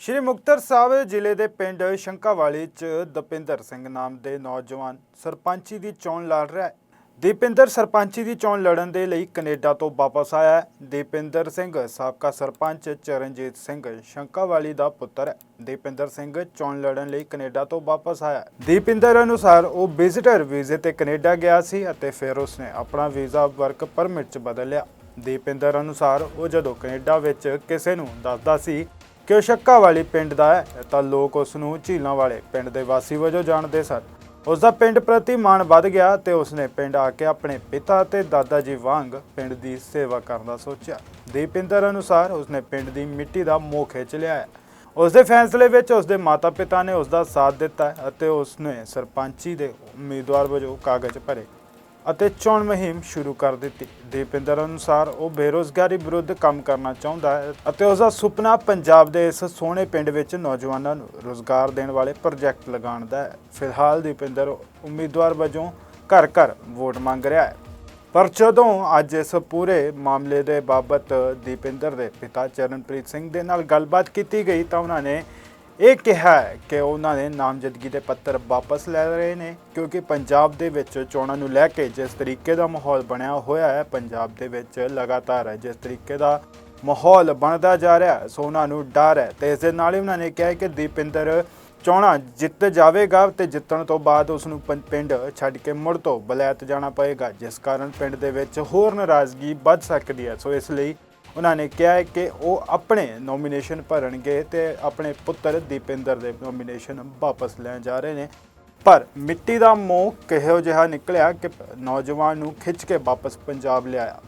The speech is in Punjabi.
ਸ਼੍ਰੀ ਮੁਕਤਸਰ ਸਾਹਿਬ ਜ਼ਿਲ੍ਹੇ ਦੇ ਪਿੰਡ ਸ਼ੰਕਾਵਾਲੀ ਚ ਦਪਿੰਦਰ ਸਿੰਘ ਨਾਮ ਦੇ ਨੌਜਵਾਨ ਸਰਪੰਚੀ ਦੀ ਚੋਣ ਲੜ ਰਿਹਾ ਹੈ। ਦੀਪਿੰਦਰ ਸਰਪੰਚੀ ਦੀ ਚੋਣ ਲੜਨ ਦੇ ਲਈ ਕੈਨੇਡਾ ਤੋਂ ਵਾਪਸ ਆਇਆ ਹੈ। ਦੀਪਿੰਦਰ ਸਿੰਘ ਸਾਬਕਾ ਸਰਪੰਚ ਚਰਨਜੀਤ ਸਿੰਘ ਸ਼ੰਕਾਵਾਲੀ ਦਾ ਪੁੱਤਰ ਹੈ। ਦੀਪਿੰਦਰ ਸਿੰਘ ਚੋਣ ਲੜਨ ਲਈ ਕੈਨੇਡਾ ਤੋਂ ਵਾਪਸ ਆਇਆ ਹੈ। ਦੀਪਿੰਦਰ ਅਨੁਸਾਰ ਉਹ ਵਿਜ਼ਿਟਰ ਵੀਜ਼ੇ ਤੇ ਕੈਨੇਡਾ ਗਿਆ ਸੀ ਅਤੇ ਫਿਰ ਉਸਨੇ ਆਪਣਾ ਵੀਜ਼ਾ ਵਰਕ ਪਰਮਿਟ ਚ ਬਦਲ ਲਿਆ। ਦੀਪਿੰਦਰ ਅਨੁਸਾਰ ਉਹ ਜਦੋਂ ਕੈਨੇਡਾ ਵਿੱਚ ਕਿਸੇ ਨੂੰ ਦੱਸਦਾ ਸੀ ਕਿ ਉਹ ਸ਼ੱਕਾ ਵਾਲੀ ਪਿੰਡ ਦਾ ਹੈ, ਤਾਂ ਲੋਕ ਉਸ ਨੂੰ ਝੀਲਾਂ ਵਾਲੇ ਪਿੰਡ ਦੇ ਵਾਸੀ ਵਜੋਂ ਜਾਣਦੇ ਸਨ। ਉਸ ਦਾ ਪਿੰਡ ਪ੍ਰਤੀ ਮਾਣ ਵੱਧ ਗਿਆ ਤੇ ਉਸਨੇ ਪਿੰਡ ਆ ਕੇ ਆਪਣੇ ਪਿਤਾ ਤੇ ਦਾਦਾ ਜੀ ਵਾਂਗ ਪਿੰਡ ਦੀ ਸੇਵਾ ਕਰਨ ਦਾ ਸੋਚਿਆ। ਦੀਪਿੰਦਰ ਅਨੁਸਾਰ ਉਸਨੇ ਪਿੰਡ ਦੀ ਮਿੱਟੀ ਦਾ ਮੋਹ ਖਿੱਚ ਲਿਆ ਹੈ। ਉਸ ਦੇ ਫੈਸਲੇ ਵਿੱਚ ਉਸ ਦੇ ਮਾਤਾ-ਪਿਤਾ ਨੇ ਉਸ ਦਾ ਸਾਥ ਦਿੱਤਾ ਹੈ ਅਤੇ ਉਸਨੇ ਸਰਪੰਚੀ ਦੇ ਉਮੀਦਵਾਰ ਵਜੋਂ ਕਾਗਜ਼ ਭਰੇ। ਅਤੇ ਚੋਣ ਮੁਹਿੰਮ ਸ਼ੁਰੂ ਕਰ ਦਿੱਤੀ। ਦੀਪਿੰਦਰ ਅਨੁਸਾਰ ਉਹ ਬੇਰੋਜ਼ਗਾਰੀ ਵਿਰੁੱਧ ਕੰਮ ਕਰਨਾ ਚਾਹੁੰਦਾ ਹੈ ਅਤੇ ਉਸ ਦਾ ਸੁਪਨਾ ਪੰਜਾਬ ਦੇ ਇਸ ਸੋਹਣੇ ਪਿੰਡ ਵਿੱਚ ਨੌਜਵਾਨਾਂ ਨੂੰ ਰੋਜ਼ਗਾਰ ਦੇਣ ਵਾਲੇ ਪ੍ਰੋਜੈਕਟ ਲਗਾਉਣ ਦਾ ਹੈ। ਫਿਲਹਾਲ ਦੀਪਿੰਦਰ ਉਮੀਦਵਾਰ ਵਜੋਂ ਘਰ ਘਰ ਵੋਟ ਮੰਗ ਰਿਹਾ ਹੈ। ਪਰ ਜਦੋਂ ਅੱਜ ਇਸ ਪੂਰੇ ਮਾਮਲੇ ਦੇ ਬਾਬਤ ਦੀਪਿੰਦਰ ਦੇ ਪਿਤਾ ਚਰਨਪ੍ਰੀਤ ਸਿੰਘ ਦੇ ਨਾਲ ਗੱਲਬਾਤ ਕੀਤੀ ਗਈ ਤਾਂ ਉਹਨਾਂ ਨੇ ਇਹ ਕਿਹਾ ਕਿ ਉਹਨਾਂ ਨੇ ਨਾਮਜ਼ਦਗੀ ਦੇ ਪੱਤਰ ਵਾਪਸ ਲੈ ਰਹੇ ਨੇ, ਕਿਉਂਕਿ ਪੰਜਾਬ ਦੇ ਵਿੱਚ ਚੋਣਾਂ ਨੂੰ ਲੈ ਕੇ ਜਿਸ ਤਰੀਕੇ ਦਾ ਮਾਹੌਲ ਬਣਿਆ ਹੋਇਆ ਹੈ, ਪੰਜਾਬ ਦੇ ਵਿੱਚ ਲਗਾਤਾਰ ਜਿਸ ਤਰੀਕੇ ਦਾ ਮਾਹੌਲ ਬਣਦਾ ਜਾ ਰਿਹਾ ਸੋ ਉਹਨਾਂ ਨੂੰ ਡਰ ਹੈ ਤੇ ਇਸ ਦੇ ਨਾਲ ਹੀ ਉਹਨਾਂ ਨੇ ਕਿਹਾ ਹੈ ਕਿ ਦੀਪਿੰਦਰ ਚੋਣਾਂ ਜਿੱਤ ਜਾਵੇਗਾ ਤੇ ਜਿੱਤਣ ਤੋਂ ਬਾਅਦ ਉਸ ਨੂੰ ਪੰ- ਪਿੰਡ ਛੱਡ ਕੇ ਮੁੜ ਤੋਂ ਬਲੈਤ ਜਾਣਾ ਪਏਗਾ, ਜਿਸ ਕਾਰਨ ਪਿੰਡ ਦੇ ਵਿੱਚ ਹੋਰ ਨਾਰਾਜ਼ਗੀ ਵੱਧ ਸਕਦੀ ਹੈ, ਸੋ ਇਸ ਲਈ ਉਹਨਾਂ ਨੇ ਕਿਹਾ ਹੈ ਕਿ ਉਹ ਆਪਣੇ ਨੋਮੀਨੇਸ਼ਨ ਭਰਨਗੇ ਤੇ ਆਪਣੇ ਪੁੱਤਰ ਦੀਪਿੰਦਰ ਦੇ ਨੋਮੀਨੇਸ਼ਨ ਵਾਪਸ ਲੈਣ ਜਾ ਰਹੇ ਨੇ। ਪਰ ਮਿੱਟੀ ਦਾ ਮੋਹ ਕਿਹੋ ਜਿਹਾ ਨਿਕਲਿਆ ਕਿ ਨੌਜਵਾਨ ਨੂੰ ਖਿੱਚ ਕੇ ਵਾਪਸ ਪੰਜਾਬ ਲਿਆਇਆ?